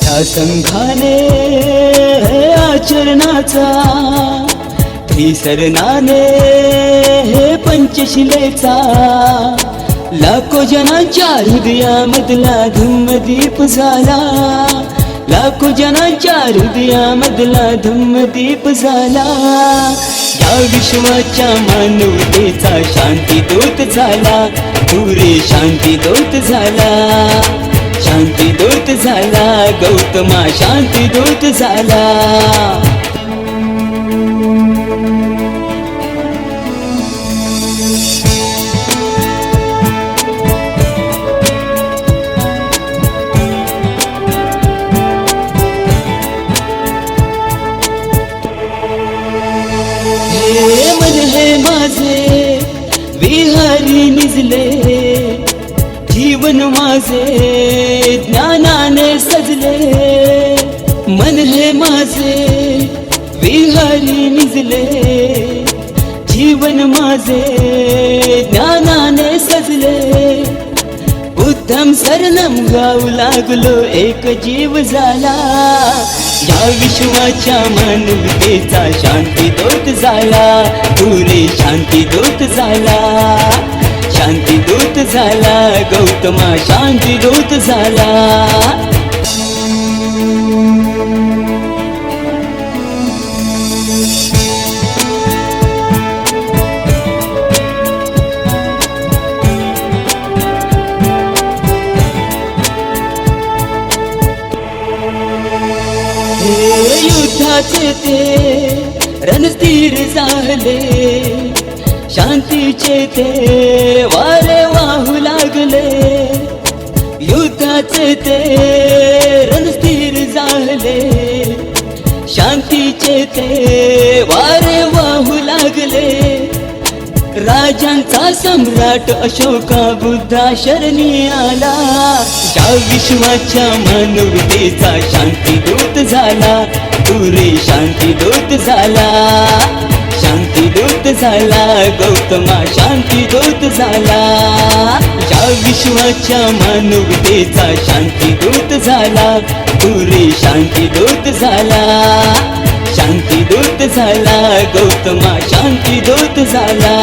त्या संघाने आचरणाचा विसरणाने हे पंचशिलेचा. लाखो जनांच्या हृदयामधला धम्मदीप झाला लाखो जनांच्या हृदयामधला धम्मदीप झाला. या विश्वाच्या मानवतेचा शांती दूत झाला. पुरे शांती दूत झाला. शांती दूत झाला. गौतमा शांती दूत झाला. विहारी निजले जीवन माझे ज्ञानाने सजले. मन हे माझे विहारी निजले जीवन माझे ज्ञानाने सजले. बुद्धम शरणम गाऊ लागलो एक जीव झाला. या विश्वाच्या मानवतेचा शांती दूत झाला. पुरे शांती दूत झाला. शांती दूत झाला. गौतमा शांती दूत झाला. युद्धाचे ते रणस्थिर झाले शांतीचे ते वारे वाहू लागले. युद्धाचे ते रणस्थिर झाले शांतीचे ते वारे राजांचा सम्राट अशोका बुद्धा शरणी आला. ज्या विश्वाच्या मानवतेचा शांती दूत झाला. पुरे शांती दूत झाला. शांती दूत झाला. गौतमा शांती दूत झाला. या विश्वाच्या मानवतेचा शांती दूत झाला. पुरे शांती दूत झाला. शांती दूत झाला गौतमा शांती दूत झाला.